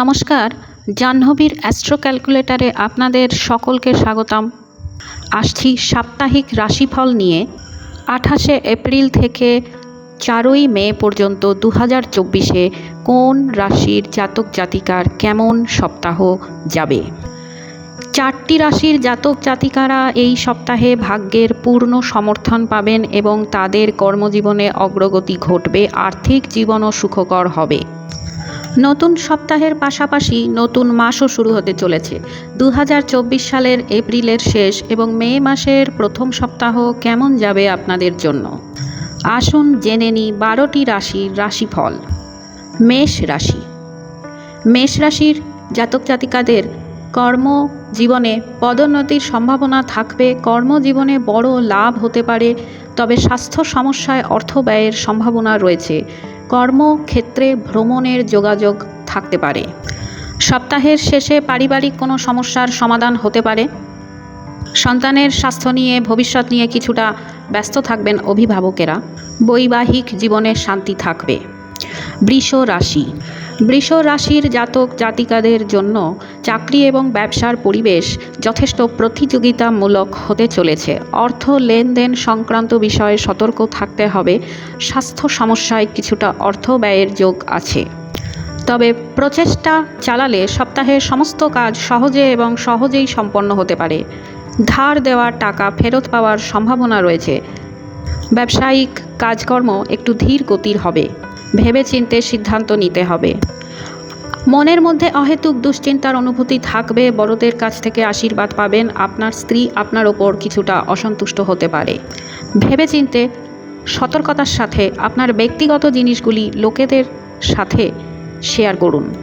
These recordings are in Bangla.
নমস্কার, জাহ্নবীর অ্যাস্ট্রো ক্যালকুলেটরে আপনাদের সকলকে স্বাগতম। আসছি সাপ্তাহিক রাশিফল নিয়ে। আঠাশে এপ্রিল থেকে চারই মে পর্যন্ত দু হাজার চব্বিশে কোন রাশির জাতক জাতিকার কেমন সপ্তাহ যাবে? চারটি রাশির জাতক জাতিকারা এই সপ্তাহে ভাগ্যের পূর্ণ সমর্থন পাবেন এবং তাদের কর্মজীবনে অগ্রগতি ঘটবে, আর্থিক জীবনও সুখকর হবে। নতুন সপ্তাহের পাশাপাশি নতুন মাসও শুরু হতে চলেছে। দু হাজার চব্বিশ সালের এপ্রিলের শেষ এবং মে মাসের প্রথম সপ্তাহ কেমন যাবে আপনাদের জন্য? আসুন জেনে নিই বারোটি রাশির রাশিফল। মেষ রাশি। মেষ রাশির জাতক জাতিকাদের কর্ম জীবনে পদোন্নতির সম্ভাবনা থাকবে। কর্মজীবনে বড় লাভ হতে পারে, তবে স্বাস্থ্য সমস্যায় অর্থ ব্যয়ের সম্ভাবনা রয়েছে। কর্মক্ষেত্রে ভ্রমণের যোগাযোগ থাকতে পারে। সপ্তাহের শেষে পারিবারিক কোনো সমস্যার সমাধান হতে পারে। সন্তানের স্বাস্থ্য নিয়ে, ভবিষ্যৎ নিয়ে কিছুটা ব্যস্ত থাকবেন অভিভাবকেরা। বৈবাহিক জীবনে শান্তি থাকবে। বৃষ রাশি। বৃষ রাশির জাতক জাতিকাদের জন্য চাকরি এবং ব্যবসার পরিবেশ যথেষ্ট প্রতিযোগিতামূলক হতে চলেছে। অর্থ লেনদেন সংক্রান্ত বিষয়ে সতর্ক থাকতে হবে। স্বাস্থ্য সমস্যায় কিছুটা অর্থ ব্যয়ের যোগ আছে। তবে প্রচেষ্টা চালালে সপ্তাহের সমস্ত কাজ সহজে এবং সহজেই সম্পন্ন হতে পারে। ধার দেওয়া টাকা ফেরত পাওয়ার সম্ভাবনা রয়েছে। ব্যবসায়িক কাজকর্ম একটু ধীর গতির হবে। ভেবেচিন্তে সিদ্ধান্ত নিতে হবে। মনের মধ্যে অহেতুক দুশ্চিন্তার অনুভূতি থাকবে, বড়দের কাছ থেকে আশীর্বাদ পাবেন, আপনার স্ত্রী আপনার ওপর কিছুটা অসন্তুষ্ট হতে পারে। ভেবেচিন্তে সতর্কতার সাথে আপনার ব্যক্তিগত জিনিসগুলি লোকেদের সাথে শেয়ার করুন।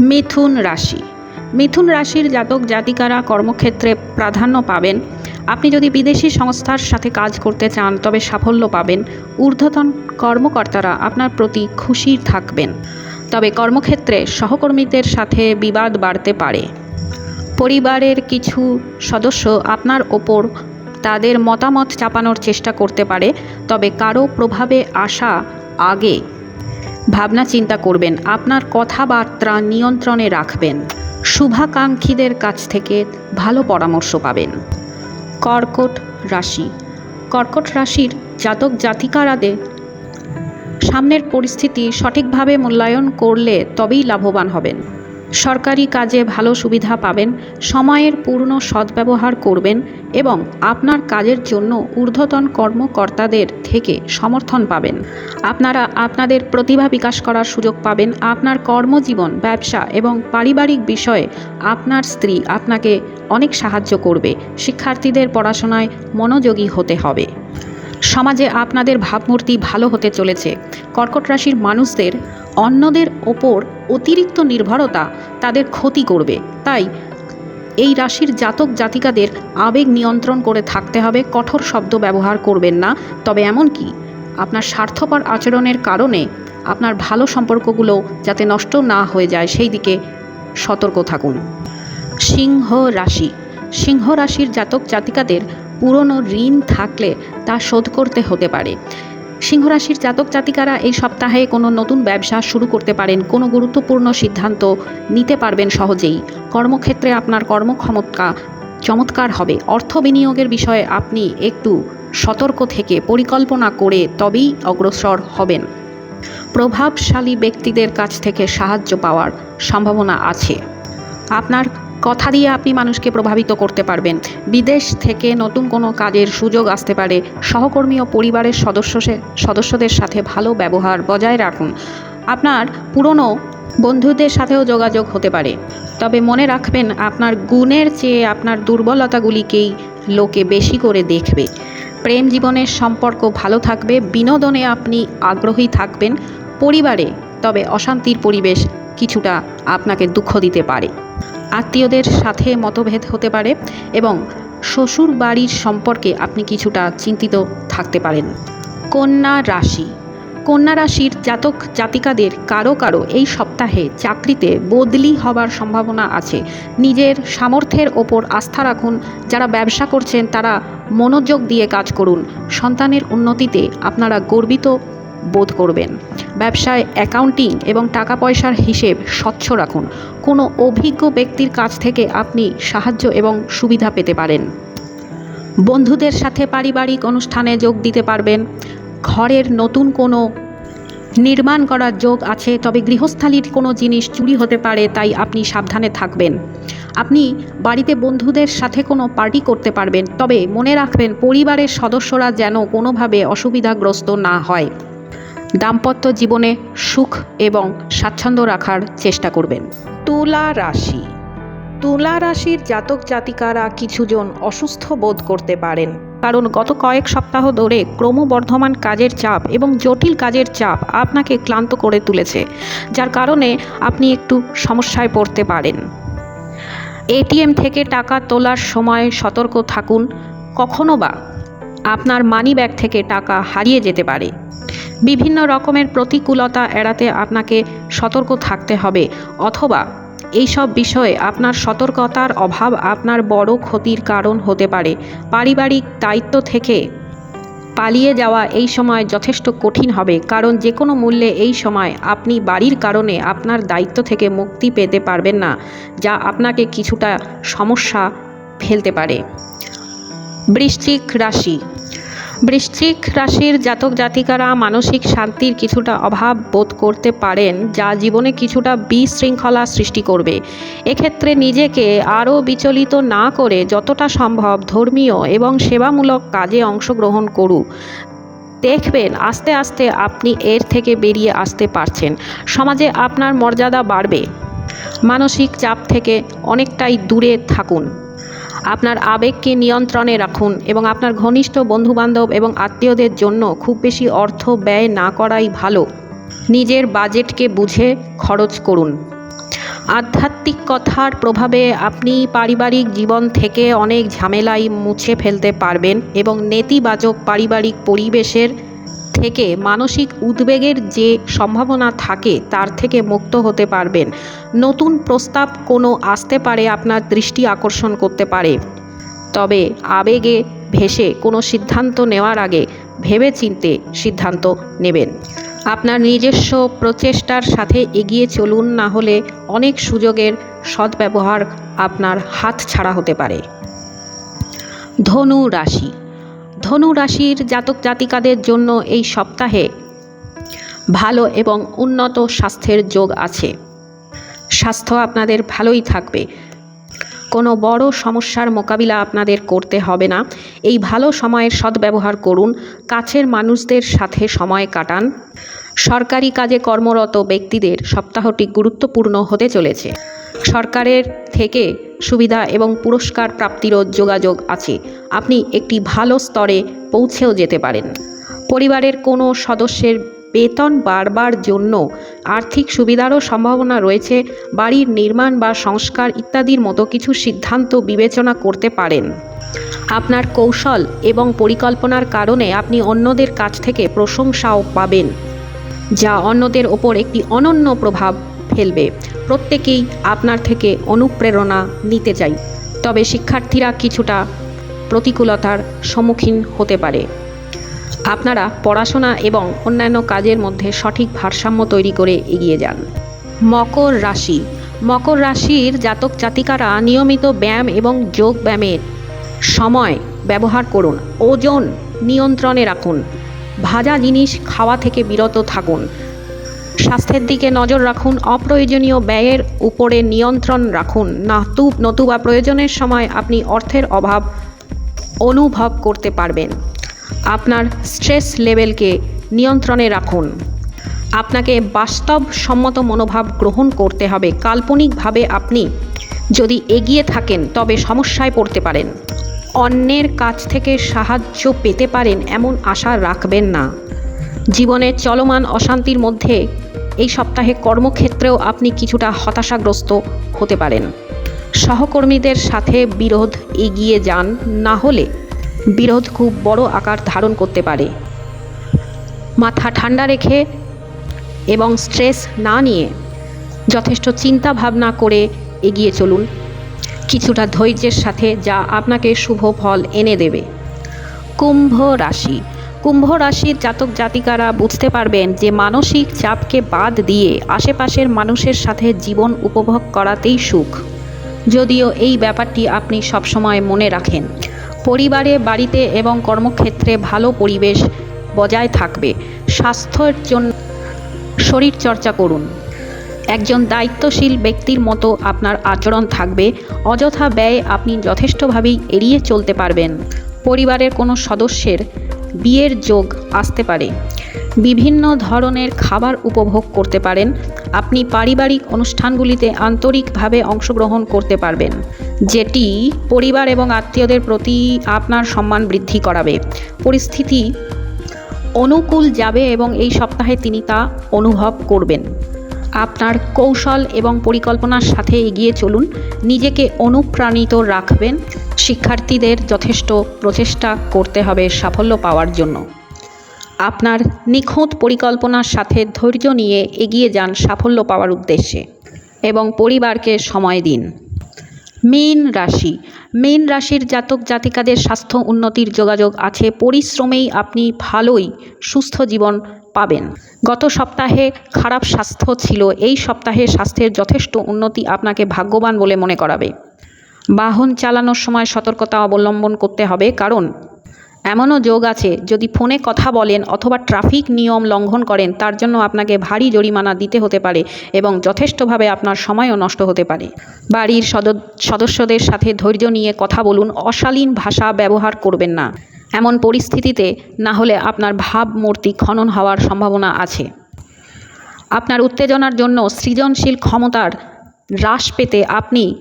মিথুন রাশি। মিথুন রাশির জাতক জাতিকারা কর্মক্ষেত্রে প্রাধান্য পাবেন। আপনি যদি বিদেশি সংস্থার সাথে কাজ করতে চান, তবে সাফল্য পাবেন। ঊর্ধ্বতন কর্মকর্তারা আপনার প্রতি খুশি থাকবেন। তবে কর্মক্ষেত্রে সহকর্মীদের সাথে বিবাদ বাড়তে পারে। পরিবারের কিছু সদস্য আপনার ওপর তাদের মতামত চাপানোর চেষ্টা করতে পারে, তবে কারও প্রভাবে আসা আগে ভাবনা চিন্তা করবেন। আপনার কথাবার্তা নিয়ন্ত্রণে রাখবেন। শুভাকাঙ্ক্ষীদের কাছ থেকে ভালো পরামর্শ পাবেন। কর্কট রাশি। কর্কট রাশির জাতক জাতিকারাদের সামনের পরিস্থিতি সঠিকভাবে মূল্যায়ন করলে তবেই লাভবান হবেন। সরকারি কাজে ভালো সুবিধা পাবেন, সময়ের পূর্ণ সদ্ব্যবহার করবেন এবং আপনার কাজের জন্য ঊর্ধ্বতন কর্মকর্তাদের থেকে সমর্থন পাবেন। আপনারা আপনাদের প্রতিভা বিকাশ করার সুযোগ পাবেন। আপনার কর্মজীবন, ব্যবসা এবং পারিবারিক বিষয়ে আপনার স্ত্রী আপনাকে অনেক সাহায্য করবে। শিক্ষার্থীদের পড়াশোনায় মনোযোগী হতে হবে। সমাজে আপনাদের ভাবমূর্তি ভালো হতে চলেছে। কর্কট রাশির মানুষদের অন্যদের ওপর অতিরিক্ত নির্ভরতা তাদের ক্ষতি করবে। তাই এই রাশির জাতক জাতিকাদের আবেগ নিয়ন্ত্রণ করে থাকতে হবে, কঠোর শব্দ ব্যবহার করবেন না। তবে এমনকি আপনার স্বার্থপর আচরণের কারণে আপনার ভালো সম্পর্কগুলো যাতে নষ্ট না হয়ে যায়, সেই দিকে সতর্ক থাকুন। সিংহ রাশি। সিংহ রাশির জাতক জাতিকাদের পুরনো ঋণ থাকলে তা শোধ করতে হতে পারে। সিংহ রাশির জাতক জাতিকারা এই সপ্তাহে কোনো নতুন ব্যবসা শুরু করতে পারেন কোনো গুরুত্বপূর্ণ সিদ্ধান্ত নিতে পারবেন সহজেই। কর্মক্ষেত্রে আপনার কর্মক্ষমতা চমৎকার হবে। অর্থ বিনিয়োগের বিষয়ে আপনি একটু সতর্ক থেকে পরিকল্পনা করে তবেই অগ্রসর হবেন। প্রভাবশালী ব্যক্তিদের কাছ থেকে সাহায্য পাওয়ার সম্ভাবনা আছে। আপনার কথা দিয়ে আপনি মানুষকে প্রভাবিত করতে পারবেন। বিদেশ থেকে নতুন কোনো কাজের সুযোগ আসতে পারে। সহকর্মী ও পরিবারের সদস্য সদস্যদের সাথে ভালো ব্যবহার বজায় রাখুন। আপনার পুরনো বন্ধুদের সাথেও যোগাযোগ হতে পারে। তবে মনে রাখবেন, আপনার গুণের চেয়ে আপনার দুর্বলতাগুলিকেই লোকে বেশি করে দেখবে। প্রেম জীবনের সম্পর্ক ভালো থাকবে, বিনোদনে আপনি আগ্রহী থাকবেন। পরিবারে, তবে অশান্তির পরিবেশ কিছুটা আপনাকে দুঃখ দিতে পারে। আত্মীয়দের সাথে মতভেদ হতে পারে এবং শ্বশুর বাড়ির সম্পর্কে আপনি কিছুটা চিন্তিত থাকতে পারেন। কন্যা রাশি। কন্যা রাশির জাতক জাতিকাদের কারও কারও এই সপ্তাহে চাকরিতে বদলি হবার সম্ভাবনা আছে। নিজের সামর্থ্যের ওপর আস্থা রাখুন। যারা ব্যবসা করছেন তারা মনোযোগ দিয়ে কাজ করুন। সন্তানের উন্নতিতে আপনারা গর্বিত বোধ করবেন। ব্যবসায় অ্যাকাউন্টিং এবং টাকা পয়সার হিসেব স্বচ্ছ রাখুন। কোনো অভিজ্ঞ ব্যক্তির কাছ থেকে আপনি সাহায্য এবং সুবিধা পেতে পারেন। বন্ধুদের সাথে পারিবারিক অনুষ্ঠানে যোগ দিতে পারবেন। ঘরের নতুন কোনো নির্মাণ করার যোগ আছে, তবে গৃহস্থালির কোনো জিনিস চুরি হতে পারে, তাই আপনি সাবধানে থাকবেন। আপনি বাড়িতে বন্ধুদের সাথে কোনো পার্টি করতে পারবেন, তবে মনে রাখবেন পরিবারের সদস্যরা যেন কোনোভাবে অসুবিধাগ্রস্ত না হয়। দাম্পত্য জীবনে সুখ এবং স্বাচ্ছন্দ্য রাখার চেষ্টা করবেন। তুলা রাশি। তুলা রাশির জাতক জাতিকারা কিছুজন অসুস্থ বোধ করতে পারেন। কারণ গত কয়েক সপ্তাহ ধরে ক্রমবর্ধমান কাজের চাপ এবং জটিল কাজের চাপ আপনাকে ক্লান্ত করে তুলেছে, যার কারণে আপনি একটু সমস্যায় পড়তে পারেন। এটিএম থেকে টাকা তোলার সময় সতর্ক থাকুন। কখনো বা আপনার মানি ব্যাগ থেকে টাকা হারিয়ে যেতে পারে। বিভিন্ন রকমের প্রতিকূলতা এড়াতে আপনাকে সতর্ক থাকতে হবে। অথবা এইসব বিষয়ে আপনার সতর্কতার অভাব আপনার বড় ক্ষতির কারণ হতে পারে। পারিবারিক দায়িত্ব থেকে পালিয়ে যাওয়া এই সময় যথেষ্ট কঠিন হবে, কারণ যে কোনো মূল্যে এই সময় আপনি বাড়ির কারণে আপনার দায়িত্ব থেকে মুক্তি পেতে পারবেন না, যা আপনাকে কিছুটা সমস্যা ফেলতে পারে। বৃশ্চিক রাশি বৃশ্চিক রাশির জাতক জাতিকারা মানসিক শান্তির কিছুটা অভাব বোধ করতে পারেন, যা জীবনে কিছুটা বিশৃঙ্খলা সৃষ্টি করবে। এক্ষেত্রে নিজেকে আরও বিচলিত না করে যতটা সম্ভব ধর্মীয় এবং সেবামূলক কাজে অংশগ্রহণ করুন। দেখবেন আস্তে আস্তে আপনি এর থেকে বেরিয়ে আসতে পারছেন। সমাজে আপনার মর্যাদা বাড়বে। মানসিক চাপ থেকে অনেকটাই দূরে থাকুন। আপনার আবেগকে নিয়ন্ত্রণে রাখুন এবং আপনার ঘনিষ্ঠ বন্ধুবান্ধব এবং আত্মীয়দের জন্য খুব বেশি অর্থ ব্যয় না করাই ভালো। নিজের বাজেটকে বুঝে খরচ করুন। আধ্যাত্মিক কথার প্রভাবে আপনি পারিবারিক জীবন থেকে অনেক ঝামেলাই মুছে ফেলতে পারবেন এবং নেতিবাচক পারিবারিক পরিবেশের থেকে মানসিক উদ্বেগের যে সম্ভাবনা থাকে, তার থেকে মুক্ত হতে পারবেন। নতুন প্রস্তাব কোনো আসতে পারে আপনার দৃষ্টি আকর্ষণ করতে পারে। তবে আবেগে ভেসে কোনো সিদ্ধান্ত নেওয়ার আগে ভেবে চিনতে সিদ্ধান্ত নেবেন। আপনার নিজস্ব প্রচেষ্টার সাথে এগিয়ে চলুন, না হলে অনেক সুযোগের সদ্ব্যবহার আপনার হাত ছাড়া হতে পারে। ধনু রাশি ধনু রাশির জাতক জাতিকাদের জন্য এই সপ্তাহে ভালো এবং উন্নত স্বাস্থ্যের যোগ আছে। স্বাস্থ্য আপনাদের ভালোই থাকবে। কোনো বড় সমস্যার মোকাবিলা আপনাদের করতে হবে না। এই ভালো সময়ের সদ্ব্যবহার করুন। কাছের মানুষদের সাথে সময় কাটান। সরকারি কাজে কর্মরত ব্যক্তিদের সপ্তাহটি গুরুত্বপূর্ণ হতে চলেছে। সরকারের থেকে সুবিধা এবং পুরস্কার প্রাপ্তিরও যোগাযোগ আছে। আপনি একটি ভালো স্তরে পৌঁছেও যেতে পারেন। পরিবারের কোনো সদস্যের বেতন বাড়বার জন্য আর্থিক সুবিধারও সম্ভাবনা রয়েছে। বাড়ির নির্মাণ বা সংস্কার ইত্যাদির মতো কিছু সিদ্ধান্ত বিবেচনা করতে পারেন। আপনার কৌশল এবং পরিকল্পনার কারণে আপনি অন্যদের কাছ থেকে প্রশংসাও পাবেন, যা অন্যদের ওপর একটি অনন্য প্রভাব ফেলবে প্রত্যেকেই আপনার থেকে অনুপ্রেরণা নিতে চাই। তবে শিক্ষার্থীরা কিছুটা প্রতিকূলতার সম্মুখীন হতে পারে। আপনারা পড়াশোনা এবং অন্যান্য কাজের মধ্যে সঠিক ভারসাম্য তৈরি করে এগিয়ে যান। মকর রাশি। মকর রাশির জাতক জাতিকারা নিয়মিত ব্যায়াম এবং যোগ ব্যায়ামের সময় ব্যবহার করুন। ওজন নিয়ন্ত্রণে রাখুন। ভাজা জিনিস খাওয়া থেকে বিরত থাকুন। স্বাস্থ্যের দিকে নজর রাখুন, অপ্রয়োজনীয় ব্যয়ের উপরে নিয়ন্ত্রণ রাখুন। নাতু নতুবা প্রয়োজনের সময় আপনি অর্থের অভাব অনুভব করতে পারবেন। আপনার স্ট্রেস লেভেলকে নিয়ন্ত্রণে রাখুন। আপনাকে বাস্তবসম্মত মনোভাব গ্রহণ করতে হবে। কাল্পনিকভাবে আপনি যদি এগিয়ে থাকেন, তবে সমস্যায় পড়তে পারেন। অন্যের কাছ থেকে সাহায্য পেতে পারেন, এমন আশা রাখবেন না। জীবনের চলমান অশান্তির মধ্যে এই সপ্তাহে কর্মক্ষেত্রেও আপনি কিছুটা হতাশাগ্রস্ত হতে পারেন। সহকর্মীদের সাথে বিরোধ এগিয়ে যান, না হলে বিরোধ খুব বড় আকার ধারণ করতে পারে। মাথা ঠান্ডা রেখে এবং স্ট্রেস না নিয়ে যথেষ্ট চিন্তা ভাবনা করে এগিয়ে চলুন। কিছুটা ধৈর্যের সাথে যা আপনাকে শুভ ফল এনে দেবে। কুম্ভ রাশি। কুম্ভ রাশির জাতক জাতিকারা বুঝতে পারবেন যে মানসিক চাপকে বাদ দিয়ে আশেপাশের মানুষের সাথে জীবন উপভোগ করাতেই সুখ। যদিও এই ব্যাপারটি আপনি সবসময় মনে রাখেন। পরিবারে, বাড়িতে এবং কর্মক্ষেত্রে ভালো পরিবেশ বজায় থাকবে। স্বাস্থ্যের জন্য শরীর চর্চা করুন। একজন দায়িত্বশীল ব্যক্তির মতো আপনার আচরণ থাকবে। অযথা ব্যয় আপনি যথেষ্টভাবেই এড়িয়ে চলতে পারবেন। পরিবারের কোনো সদস্যের বিয়ের যোগ আসতে পারে। বিভিন্ন ধরনের খাবার উপভোগ করতে পারেন। আপনি পারিবারিক অনুষ্ঠানগুলিতে আন্তরিকভাবে অংশগ্রহণ করতে পারবেন, যেটি পরিবার এবং আত্মীয়দের প্রতি আপনার সম্মান বৃদ্ধি করাবে। পরিস্থিতি অনুকূল যাবে এবং এই সপ্তাহে তিনি তা অনুভব করবেন। আপনার কৌশল এবং পরিকল্পনার সাথে এগিয়ে চলুন। নিজেকে অনুপ্রাণিত রাখবেন। শিক্ষার্থীদের যথেষ্ট প্রচেষ্টা করতে হবে সাফল্য পাওয়ার জন্য। আপনার নিখুঁত পরিকল্পনার সাথে ধৈর্য নিয়ে এগিয়ে যান সাফল্য পাওয়ার উদ্দেশ্যে এবং পরিবারকে সময় দিন। মীন রাশি। মীন রাশির জাতক জাতিকাদের স্বাস্থ্য উন্নতির যোগাযোগ আছে। পরিশ্রমেই আপনি ভালোই সুস্থ জীবন পাবেন। গত সপ্তাহে খারাপ স্বাস্থ্য ছিল, এই সপ্তাহে স্বাস্থ্যের যথেষ্ট উন্নতি আপনাকে ভাগ্যবান বলে মনে করাবে। বাহন চালানোর সময় সতর্কতা অবলম্বন করতে হবে, কারণ এমনও যোগ আছে, যদি ফোনে কথা বলেন অথবা ট্রাফিক নিয়ম লঙ্ঘন করেন, তার জন্য আপনাকে ভারী জরিমানা দিতে হতে পারে এবং যথেষ্টভাবে আপনার সময়ও নষ্ট হতে পারে। বাড়ির সদ- সদস্যদের সাথে ধৈর্য নিয়ে কথা বলুন, অশালীন ভাষা ব্যবহার করবেন না। এমন পরিস্থিতিতে না হলে আপনার ভাবমূর্তি খনন হওয়ার সম্ভাবনা আছে। আপনার উত্তেজনার জন্য সৃজনশীল ক্ষমতার হ্রাস পেতে আপনি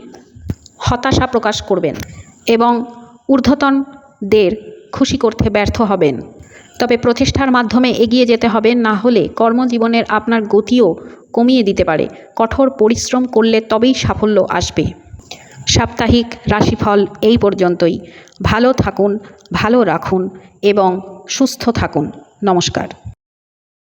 হতাশা প্রকাশ করবেন এবং ঊর্ধ্বতনদের খুশি করতে ব্যর্থ হবেন। তবে প্রচেষ্টার মাধ্যমে এগিয়ে যেতে হবে, না হলে কর্মজীবনের আপনার গতিও কমিয়ে দিতে পারে। কঠোর পরিশ্রম করলে তবেই সাফল্য আসবে। সাপ্তাহিক রাশিফল এই পর্যন্তই। ভালো থাকুন ভালো রাখুন এবং সুস্থ থাকুন। নমস্কার।